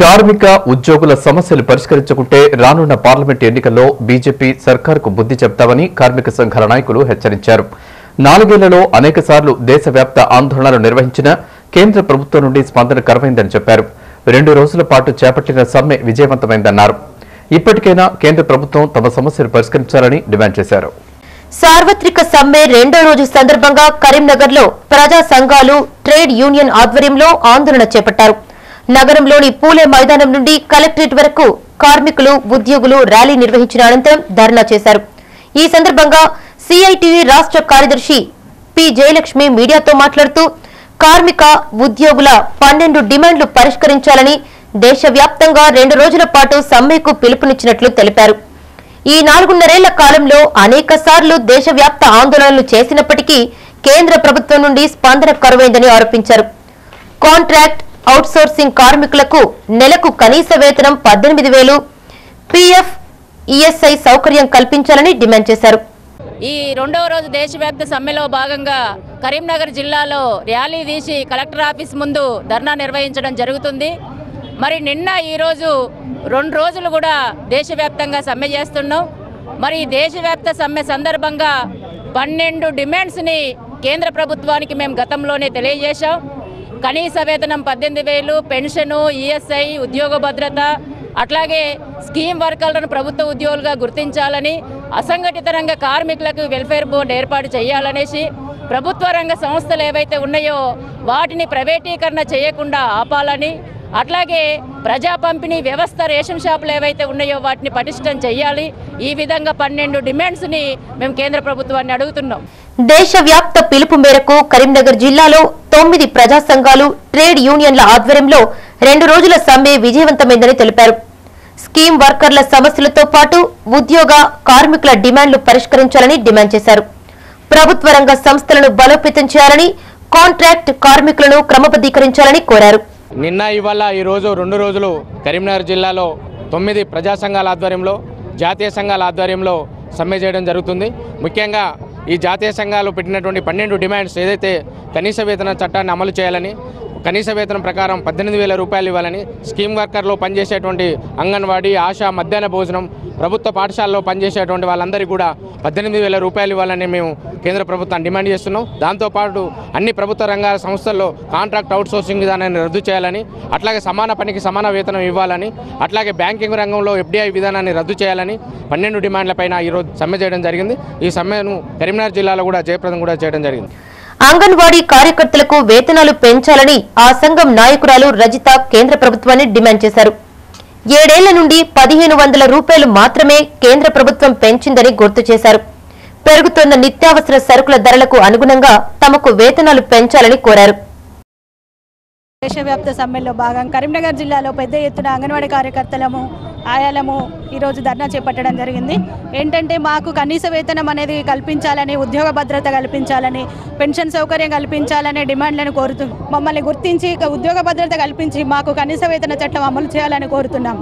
కార్మిక ఉద్యోగుల సమస్యలు పరిష్కరించకుంటే రానున్న పార్లమెంట్ ఎన్నికల్లో బీజేపీ సర్కార్కు బుద్ధి చెప్తామని కార్మిక సంఘాల నాయకులు హెచ్చరించారు. నాలుగేళ్ళలో అనేక సార్లు దేశవ్యాప్త ఆందోళనలు నిర్వహించిన కేంద్ర ప్రభుత్వం నుండి స్పందన కరువైందని చెప్పారు. రెండు రోజుల పాటు చేపట్టిన సమ్మె విజయవంతమైందన్నారు. ఇప్పటికైనా కేంద్ర ప్రభుత్వం తమ సమస్యలు పరిష్కరించాలని డిమాండ్ చేశారు. సార్వత్రిక సమ్మె రెండో రోజు సందర్భంగా కరీంనగర్లో ప్రజా సంఘాలు ట్రేడ్ యూనియన్ ఆధ్వర్యంలో ఆందోళన చేపట్టారు. నగరంలోని పూలే మైదానం నుండి కలెక్టరేట్ వరకు కార్మికులు ఉద్యోగులు ర్యాలీ నిర్వహించిన అనంతరం ధర్నా చేశారు. ఈ సందర్భంగా సిఐటియు రాష్ట్ర కార్యదర్శి పి. జయలక్ష్మి మీడియాతో మాట్లాడుతూ కార్మిక ఉద్యోగుల పన్నెండు డిమాండ్లు పరిష్కరించాలని దేశవ్యాప్తంగా రెండు రోజుల పాటు సమ్మెకు పిలుపునిచ్చినట్లు తెలిపారు. ఈ నాలుగున్నరేళ్ళ కాలంలో అనేక సార్లు దేశవ్యాప్త ఆందోళనలు చేసినప్పటికీ కేంద్ర ప్రభుత్వం నుండి స్పందన కరువైందని ఆరోపించారు. కాంట్రాక్ట్ అవుట్సోర్సింగ్ కార్మికులకు నెలకు కనీస వేతనం పద్దెనిమిది వేలు పీఎఫ్ ఈఎస్ఐ సౌకర్యం కల్పించాలని డిమాండ్ చేశారు. ఈ రెండవ రోజు దేశవ్యాప్త సమ్మెలో భాగంగా కరీంనగర్ జిల్లాలో ర్యాలీ తీసి కలెక్టర్ ఆఫీస్ ముందు ధర్నా నిర్వహించడం జరుగుతుంది. మరి నిన్న ఈరోజు రెండు రోజులు కూడా దేశవ్యాప్తంగా సమ్మె చేస్తున్నాం. మరి దేశవ్యాప్త సమ్మె సందర్భంగా పన్నెండు డిమాండ్స్ని కేంద్ర ప్రభుత్వానికి మేము గతంలోనే తెలియజేశాం. కనీస వేతనం పద్దెనిమిది వేలు పెన్షను ఈఎస్ఐ ఉద్యోగ భద్రత అట్లాగే స్కీమ్ వర్కర్లను ప్రభుత్వ ఉద్యోగులుగా గుర్తించాలని అసంఘటిత రంగ కార్మికులకు వెల్ఫేర్ బోర్డు ఏర్పాటు చేయాలనేసి ప్రభుత్వ రంగ సంస్థలు ఏవైతే ఉన్నాయో వాటిని ప్రైవేటీకరణ చేయకుండా ఆపాలని అట్లాగే ప్రజా పంపిణీ వ్యవస్థ రేషన్ షాపులు ఏవైతే ఉన్నాయో వాటిని పటిష్టం చేయాలి. ఈ విధంగా పన్నెండు డిమాండ్స్ని మేము కేంద్ర ప్రభుత్వాన్ని అడుగుతున్నాం. దేశవ్యాప్త పిలుపు మేరకు కరీంనగర్ జిల్లాలో తొమ్మిది ప్రజా సంఘాలు ట్రేడ్ యూనియన్ల ఆధ్వర్యంలో రెండు రోజుల సమ్మె విజయవంతమైందని తెలిపారు. స్కీమ్ వర్కర్ల సమస్యలతో పాటు ఉద్యోగ కార్మికుల డిమాండ్లు పరిష్కరించాలని డిమాండ్ చేశారు. ప్రభుత్వ రంగ సంస్థలను బలోపేతం చేయాలని కాంట్రాక్ట్ కార్మికులను క్రమబద్దీకరించాలని కోరారు. నిన్న ఇవాళ ఈరోజు రెండు రోజులు కరీంనగర్ జిల్లాలో తొమ్మిది ప్రజా సంఘాల ఆధ్వర్యంలో జాతీయ సంఘాల ఆధ్వర్యంలో సమ్మె చేయడం జరుగుతుంది. ముఖ్యంగా ఈ జాతీయ సంఘాలు పెట్టినటువంటి పన్నెండు డిమాండ్స్ ఏదైతే కనీస వేతన చట్టాన్ని అమలు చేయాలని కనీస వేతనం ప్రకారం పద్దెనిమిది వేల రూపాయలు ఇవ్వాలని స్కీమ్ వర్కర్లో పనిచేసేటువంటి అంగన్వాడీ ఆశా మధ్యాహ్న భోజనం ప్రభుత్వ పాఠశాలలో పనిచేసేటువంటి వాళ్ళందరికీ కూడా పద్దెనిమిది వేల రూపాయలు ఇవ్వాలని మేము కేంద్ర ప్రభుత్వాన్ని డిమాండ్ చేస్తున్నాం. దాంతోపాటు అన్ని ప్రభుత్వ రంగాల సంస్థల్లో కాంట్రాక్ట్ అవుట్సోర్సింగ్ విధానాన్ని రద్దు చేయాలని అట్లాగే సమాన పనికి సమాన వేతనం ఇవ్వాలని అట్లాగే బ్యాంకింగ్ రంగంలో ఎఫ్డీఐ విధానాన్ని రద్దు చేయాలని పన్నెండు డిమాండ్లపైన ఈరోజు సమ్మె చేయడం జరిగింది. ఈ సమ్మెను కరీంనగర్ జిల్లాలో కూడా జయప్రదం కూడా చేయడం జరిగింది. అంగన్వాడీ కార్యకర్తలకు వేతనాలు పెంచాలని ఆ సంఘం నాయకురాలు రజిత కేంద్ర ప్రభుత్వాన్ని డిమాండ్ చేశారు. ఏడేళ్ళ నుండి పదిహేను వందల రూపాయలు మాత్రమే కేంద్ర ప్రభుత్వం పెంచిందని గుర్తు చేశారు. పెరుగుతున్న నిత్యావసర సరుకుల ధరలకు అనుగుణంగా తమకు వేతనాలు పెంచాలని కోరారు. దేశవ్యాప్త సమ్మెలో భాగం కరీంనగర్ జిల్లాలో పెద్ద ఎత్తున అంగన్వాడీ కార్యకర్తలము ఆయాలము ఈరోజు ధర్నా చేపట్టడం జరిగింది. ఏంటంటే మాకు కనీస వేతనం అనేది కల్పించాలని ఉద్యోగ భద్రత కల్పించాలని పెన్షన్ సౌకర్యం కల్పించాలనే డిమాండ్లను కోరుతూ మమ్మల్ని గుర్తించి ఉద్యోగ భద్రత కల్పించి మాకు కనీస వేతన చట్టం అమలు చేయాలని కోరుతున్నాము.